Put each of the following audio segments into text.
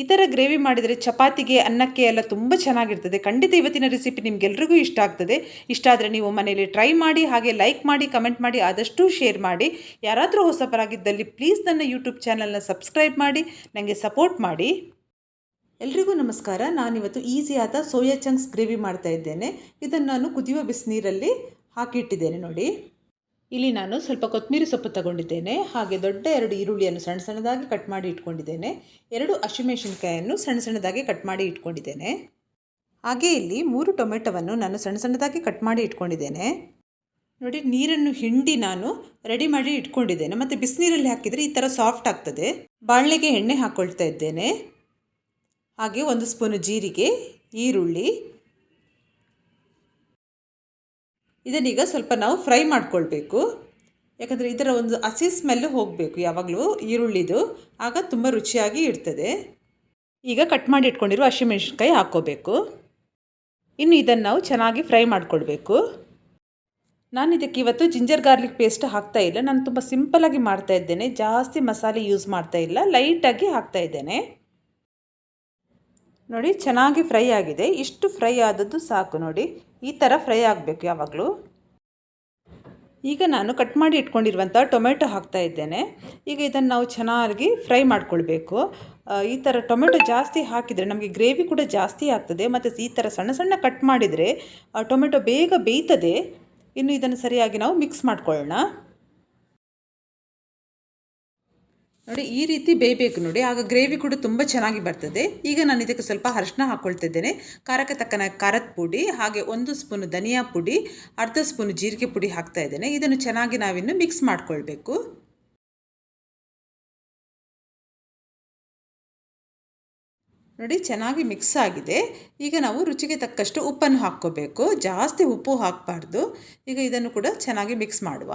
ಈ ಥರ ಗ್ರೇವಿ ಮಾಡಿದರೆ ಚಪಾತಿಗೆ, ಅನ್ನಕ್ಕೆ ಎಲ್ಲ ತುಂಬ ಚೆನ್ನಾಗಿರ್ತದೆ. ಖಂಡಿತ ಇವತ್ತಿನ ರೆಸಿಪಿ ನಿಮಗೆಲ್ರಿಗೂ ಇಷ್ಟ ಆಗ್ತದೆ. ಇಷ್ಟ ಆದರೆ ನೀವು ಮನೆಯಲ್ಲಿ ಟ್ರೈ ಮಾಡಿ, ಹಾಗೆ ಲೈಕ್ ಮಾಡಿ ಕಮೆಂಟ್ ಮಾಡಿ, ಆದಷ್ಟು ಶೇರ್ ಮಾಡಿ. ಯಾರಾದರೂ ಹೊಸಬರಾಗಿದ್ದಲ್ಲಿ ಪ್ಲೀಸ್ ನನ್ನ ಯೂಟ್ಯೂಬ್ ಚಾನಲ್ನ ಸಬ್ಸ್ಕ್ರೈಬ್ ಮಾಡಿ ನನಗೆ ಸಪೋರ್ಟ್ ಮಾಡಿ. ಎಲ್ರಿಗೂ ನಮಸ್ಕಾರ. ನಾನಿವತ್ತು ಈಸಿಯಾದ ಸೋಯಾ ಚಂಕ್ಸ್ ಗ್ರೇವಿ ಮಾಡ್ತಾ ಇದ್ದೇನೆ. ಇದನ್ನು ನಾನು ಕುದಿಯುವ ಬಿಸಿನೀರಲ್ಲಿ ಹಾಕಿಟ್ಟಿದ್ದೇನೆ ನೋಡಿ. ಇಲ್ಲಿ ನಾನು ಸ್ವಲ್ಪ ಕೊತ್ತಂಬರಿ ಸೊಪ್ಪು ತಗೊಂಡಿದ್ದೇನೆ, ಹಾಗೆ ದೊಡ್ಡ ಎರಡು ಈರುಳ್ಳಿಯನ್ನು ಸಣ್ಣ ಸಣ್ಣದಾಗಿ ಕಟ್ ಮಾಡಿ ಇಟ್ಕೊಂಡಿದ್ದೇನೆ, ಎರಡು ಹಸಿಮೆಣಸಿನ್ಕಾಯನ್ನು ಸಣ್ಣ ಸಣ್ಣದಾಗಿ ಕಟ್ ಮಾಡಿ ಇಟ್ಕೊಂಡಿದ್ದೇನೆ. ಹಾಗೆ ಇಲ್ಲಿ ಮೂರು ಟೊಮೆಟೊವನ್ನು ನಾನು ಸಣ್ಣ ಸಣ್ಣದಾಗಿ ಕಟ್ ಮಾಡಿ ಇಟ್ಕೊಂಡಿದ್ದೇನೆ. ನೋಡಿ, ನೀರನ್ನು ಹಿಂಡಿ ನಾನು ರೆಡಿ ಮಾಡಿ ಇಟ್ಕೊಂಡಿದ್ದೇನೆ. ಮತ್ತು ಬಿಸಿನೀರಲ್ಲಿ ಹಾಕಿದರೆ ಈ ಥರ ಸಾಫ್ಟ್ ಆಗ್ತದೆ. ಬಾಣಲೆಗೆ ಎಣ್ಣೆ ಹಾಕ್ಕೊಳ್ತಾ ಇದ್ದೇನೆ. ಹಾಗೆ ಒಂದು ಸ್ಪೂನು ಜೀರಿಗೆ, ಈರುಳ್ಳಿ ಇದನ್ನೀಗ ಸ್ವಲ್ಪ ನಾವು ಫ್ರೈ ಮಾಡ್ಕೊಳ್ಬೇಕು. ಯಾಕಂದರೆ ಇದರ ಒಂದು ಹಸಿ ಸ್ಮೆಲ್ಲು ಹೋಗಬೇಕು, ಯಾವಾಗಲೂ ಈರುಳ್ಳಿದು. ಆಗ ತುಂಬ ರುಚಿಯಾಗಿ ಇರ್ತದೆ. ಈಗ ಕಟ್ ಮಾಡಿ ಇಟ್ಕೊಂಡಿರೋ ಹಸಿಮೆಣ್ಸಿನ್ಕಾಯಿ ಹಾಕ್ಕೋಬೇಕು. ಇನ್ನು ಇದನ್ನು ನಾವು ಚೆನ್ನಾಗಿ ಫ್ರೈ ಮಾಡಿಕೊಳ್ಬೇಕು. ನಾನು ಇದಕ್ಕೆ ಇವತ್ತು ಜಿಂಜರ್ ಗಾರ್ಲಿಕ್ ಪೇಸ್ಟ್ ಹಾಕ್ತಾ ಇಲ್ಲ. ನಾನು ತುಂಬ ಸಿಂಪಲಾಗಿ ಮಾಡ್ತಾ ಇದ್ದೇನೆ. ಜಾಸ್ತಿ ಮಸಾಲೆ ಯೂಸ್ ಮಾಡ್ತಾ ಇಲ್ಲ. ಲೈಟಾಗಿ ಹಾಕ್ತಾ ಇದ್ದೇನೆ. ನೋಡಿ, ಚೆನ್ನಾಗಿ ಫ್ರೈ ಆಗಿದೆ. ಇಷ್ಟು ಫ್ರೈ ಆದದ್ದು ಸಾಕು ನೋಡಿ. ಈ ಥರ ಫ್ರೈ ಆಗಬೇಕು ಯಾವಾಗಲೂ. ಈಗ ನಾನು ಕಟ್ ಮಾಡಿ ಇಟ್ಕೊಂಡಿರುವಂಥ ಟೊಮೆಟೊ ಹಾಕ್ತಾ ಇದ್ದೇನೆ. ಈಗ ಇದನ್ನು ನಾವು ಚೆನ್ನಾಗಿ ಫ್ರೈ ಮಾಡ್ಕೊಳ್ಬೇಕು. ಈ ಥರ ಟೊಮೆಟೊ ಜಾಸ್ತಿ ಹಾಕಿದರೆ ನಮಗೆ ಗ್ರೇವಿ ಕೂಡ ಜಾಸ್ತಿ ಆಗ್ತದೆ. ಮತ್ತು ಈ ಥರ ಸಣ್ಣ ಸಣ್ಣ ಕಟ್ ಮಾಡಿದರೆ ಟೊಮೆಟೊ ಬೇಗ ಬೇಯ್ತದೆ. ಇನ್ನು ಇದನ್ನು ಸರಿಯಾಗಿ ನಾವು ಮಿಕ್ಸ್ ಮಾಡ್ಕೊಳ್ಳೋಣ. ನೋಡಿ, ಈ ರೀತಿ ಬೇಯಬೇಕು ನೋಡಿ. ಆಗ ಗ್ರೇವಿ ಕೂಡ ತುಂಬ ಚೆನ್ನಾಗಿ ಬರ್ತದೆ. ಈಗ ನಾನು ಇದಕ್ಕೆ ಸ್ವಲ್ಪ ಅರಿಶಿನ ಹಾಕ್ಕೊಳ್ತಿದ್ದೇನೆ ಖಾರಕ್ಕೆ ತಕ್ಕನ ಖಾರದ ಪುಡಿ, ಹಾಗೆ ಒಂದು ಸ್ಪೂನ್ ಧನಿಯಾ ಪುಡಿ, ಅರ್ಧ ಸ್ಪೂನ್ ಜೀರಿಗೆ ಪುಡಿ ಹಾಕ್ತಾ ಇದ್ದೇನೆ. ಇದನ್ನು ಚೆನ್ನಾಗಿ ನಾವಿನ್ನು ಮಿಕ್ಸ್ ಮಾಡ್ಕೊಳ್ಬೇಕು. ನೋಡಿ, ಚೆನ್ನಾಗಿ ಮಿಕ್ಸ್ ಆಗಿದೆ. ಈಗ ನಾವು ರುಚಿಗೆ ತಕ್ಕಷ್ಟು ಉಪ್ಪನ್ನು ಹಾಕ್ಕೋಬೇಕು. ಜಾಸ್ತಿ ಉಪ್ಪು ಹಾಕಬಾರ್ದು. ಈಗ ಇದನ್ನು ಕೂಡ ಚೆನ್ನಾಗಿ ಮಿಕ್ಸ್ ಮಾಡುವ.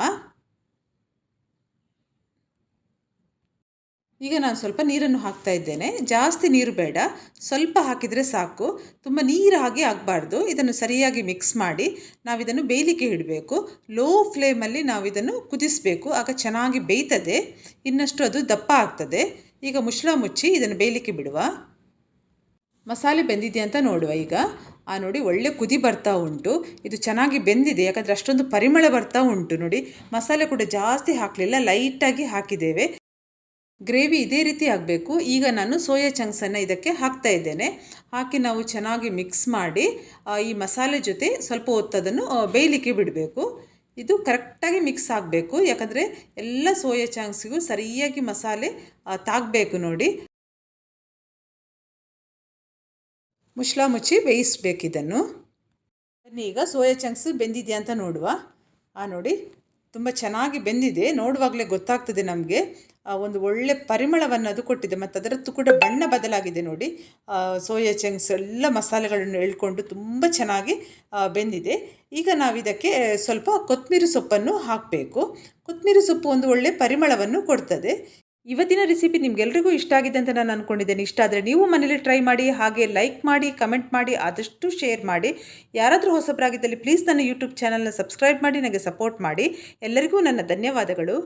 ಈಗ ನಾನು ಸ್ವಲ್ಪ ನೀರನ್ನು ಹಾಕ್ತಾ ಇದ್ದೇನೆ. ಜಾಸ್ತಿ ನೀರು ಬೇಡ. ಸ್ವಲ್ಪ ಹಾಕಿದರೆ ಸಾಕು. ತುಂಬ ನೀರು ಹಾಗೆ ಆಗಬಾರ್ದು. ಇದನ್ನು ಸರಿಯಾಗಿ ಮಿಕ್ಸ್ ಮಾಡಿ ನಾವಿದನ್ನು ಬೇಯಲಿಕ್ಕೆ ಇಡಬೇಕು. ಲೋ ಫ್ಲೇಮಲ್ಲಿ ನಾವು ಇದನ್ನು ಕುದಿಸಬೇಕು. ಆಗ ಚೆನ್ನಾಗಿ ಬೇಯ್ತದೆ. ಇನ್ನಷ್ಟು ಅದು ದಪ್ಪ ಆಗ್ತದೆ. ಈಗ ಮುಚ್ಚಳ ಮುಚ್ಚಿ ಇದನ್ನು ಬೇಯಲಿಕ್ಕೆ ಬಿಡುವ. ಮಸಾಲೆ ಬೆಂದಿದೆ ಅಂತ ನೋಡುವ ಈಗ. ಆ ನೋಡಿ ಒಳ್ಳೆ ಕುದಿ ಬರ್ತಾ ಉಂಟು. ಇದು ಚೆನ್ನಾಗಿ ಬೆಂದಿದೆ. ಯಾಕಂದರೆ ಅಷ್ಟೊಂದು ಪರಿಮಳ ಬರ್ತಾ ಉಂಟು. ನೋಡಿ ಮಸಾಲೆ ಕೂಡ ಜಾಸ್ತಿ ಹಾಕಲಿಲ್ಲ. ಲೈಟಾಗಿ ಹಾಕಿದ್ದೇವೆ. ಗ್ರೇವಿ ಇದೇ ರೀತಿ ಆಗಬೇಕು. ಈಗ ನಾನು ಸೋಯಾ ಚಂಕ್ಸನ್ನು ಇದಕ್ಕೆ ಹಾಕ್ತಾ ಇದ್ದೇನೆ. ಹಾಕಿ ನಾವು ಚೆನ್ನಾಗಿ ಮಿಕ್ಸ್ ಮಾಡಿ ಈ ಮಸಾಲೆ ಜೊತೆ ಸ್ವಲ್ಪ ಹೊತ್ತದನ್ನು ಬೇಯಲಿಕ್ಕೆ ಬಿಡಬೇಕು. ಇದು ಕರೆಕ್ಟಾಗಿ ಮಿಕ್ಸ್ ಆಗಬೇಕು. ಯಾಕಂದರೆ ಎಲ್ಲ ಸೋಯಾ ಚಂಕ್ಸಿಗೂ ಸರಿಯಾಗಿ ಮಸಾಲೆ ತಾಗಬೇಕು ನೋಡಿ. ಮುಚ್ಚಳ ಮುಚ್ಚಿ ಬೇಯಿಸ್ಬೇಕು ಇದನ್ನು. ಬನ್ನಿ, ಈಗ ಸೋಯಾ ಚಂಕ್ಸ್ ಬೆಂದಿದೆಯಾ ಅಂತ ನೋಡುವ. ಆ, ನೋಡಿ, ತುಂಬ ಚೆನ್ನಾಗಿ ಬೆಂದಿದೆ. ನೋಡುವಾಗಲೇ ಗೊತ್ತಾಗ್ತದೆ ನಮಗೆ. ಒಂದು ಒಳ್ಳೆ ಪರಿಮಳವನ್ನು ಅದು ಕೊಟ್ಟಿದೆ. ಮತ್ತು ಅದರದ್ದು ಕೂಡ ಬಣ್ಣ ಬದಲಾಗಿದೆ ನೋಡಿ. ಸೋಯಾ ಚಂಕ್ಸ್ ಎಲ್ಲ ಮಸಾಲೆಗಳನ್ನು ಎಳ್ಕೊಂಡು ತುಂಬ ಚೆನ್ನಾಗಿ ಬೆಂದಿದೆ. ಈಗ ನಾವು ಇದಕ್ಕೆ ಸ್ವಲ್ಪ ಕೊತ್ತಂಬರಿ ಸೊಪ್ಪನ್ನು ಹಾಕಬೇಕು. ಕೊತ್ತಂಬರಿ ಸೊಪ್ಪು ಒಂದು ಒಳ್ಳೆ ಪರಿಮಳವನ್ನು ಕೊಡ್ತದೆ. ಇವತ್ತಿನ ರೆಸಿಪಿ ನಿಮ್ಗೆಲ್ರಿಗೂ ಇಷ್ಟ ಆಗಿದೆ ಅಂತ ನಾನು ಅಂದ್ಕೊಂಡಿದ್ದೇನೆ ಇಷ್ಟ ಆದರೆ ನೀವು ಮನೇಲಿ ಟ್ರೈ ಮಾಡಿ, ಹಾಗೆ ಲೈಕ್ ಮಾಡಿ, ಕಮೆಂಟ್ ಮಾಡಿ, ಆದಷ್ಟು ಶೇರ್ ಮಾಡಿ. ಯಾರಾದರೂ ಹೊಸಬರಾಗಿದ್ದಲ್ಲಿ ಪ್ಲೀಸ್ ನನ್ನ ಯೂಟ್ಯೂಬ್ ಚಾನಲ್ನ ಸಬ್ಸ್ಕ್ರೈಬ್ ಮಾಡಿ, ನನಗೆ ಸಪೋರ್ಟ್ ಮಾಡಿ. ಎಲ್ಲರಿಗೂ ನನ್ನ ಧನ್ಯವಾದಗಳು.